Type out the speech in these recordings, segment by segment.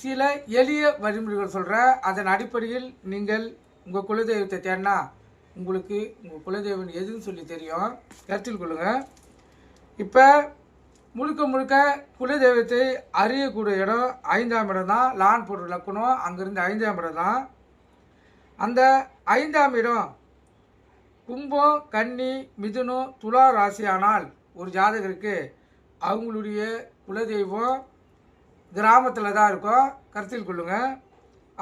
சில எளிய வழிமுறைகள் சொல்கிறேன் அதன் அடிப்படையில் நீங்கள் உங்கள் குலதெய்வத்தை தேடினா உங்களுக்கு உங்கள் குலதெய்வம் எதுன்னு சொல்லி தெரியும். கருத்தில் கொள்ளுங்கள் இப்போ முழுக்க முழுக்க குலதெய்வத்தை அறியக்கூடிய இடம் ஐந்தாம் இடம் தான். லான் போட்டு லக்கணும் அங்கேருந்து ஐந்தாம் இடம் தான். அந்த ஐந்தாம் இடம் கும்பம் கன்னி மிதுனம் துலா ராசியானால் ஒரு ஜாதகருக்கு அவங்களுடைய குலதெய்வம் கிராமத்தில் தான் இருக்கும். கருத்தில் கொள்ளுங்க.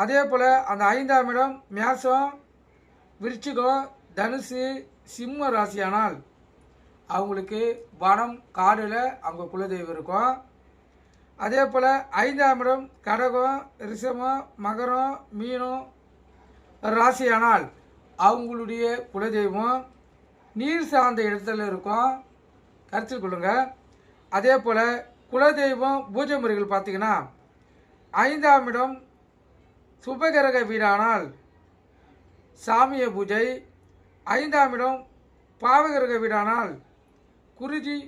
அதே போல் அந்த ஐந்தாம் இடம் மேசம் விருச்சிகம் தனுசு சிம்ம ராசியானால் அவங்களுக்கு வனம் காடில் அவங்க குலதெய்வம் இருக்கும். அதே போல் ஐந்தாம் இடம் கடகம் ரிஷமம் மகரம் மீனம் ராசியானால் அவங்களுடைய குலதெய்வம். நீர் சார்ந்த இடத்துல இருக்கும். கருத்தில் கொள்ளுங்க. அதே போல் குலதெய்வம் பூஜை முறைகள் பார்த்தீங்கன்னா ஐந்தாம் இடம் சுபகிரக வீடானால் சாமிய பூஜை ஐந்தாம் இடம் பாவகிரக வீடானால் குருஜி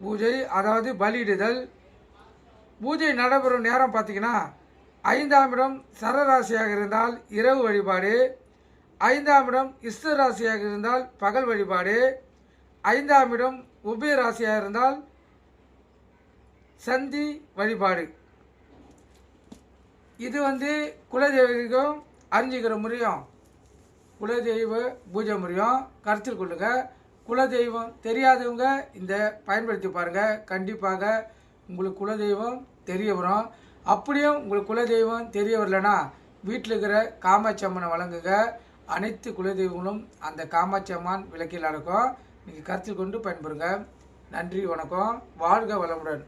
பூஜை அதாவது பலியிடுதல். பூஜை நடைபெறும் நேரம் பார்த்தீங்கன்னா ஐந்தாம் இடம் சரராசியாக இருந்தால் இரவு வழிபாடு ஐந்தாம் இடம் இஷ்ட ராசியாக இருந்தால் பகல் வழிபாடு ஐந்தாம் இடம் உபய ராசியாக இருந்தால் சந்தி வழிபாடு. இது வந்து குலதெய்வம் அறிஞ்சிக்கிற முறையும் குலதெய்வ பூஜை முறையும் கருத்தில் கொள்ளுங்க. குலதெய்வம் தெரியாதவங்க இந்த பயன்படுத்தி பாருங்கள் கண்டிப்பாக உங்களுக்கு குலதெய்வம் தெரிய வரும். அப்படியும் உங்களுக்கு குலதெய்வம் தெரிய வரலனா வீட்டில் இருக்கிற காமாட்சி அம்மனை வழங்குங்க அனைத்து குலதெய்வங்களும் அந்த காமாட்சி அம்மன் விளக்கில் நடக்கும் நீங்கள் கருத்தில் கொண்டு பயன்பெறுங்க. நன்றி வணக்கம். வாழ்க வளமுடன்.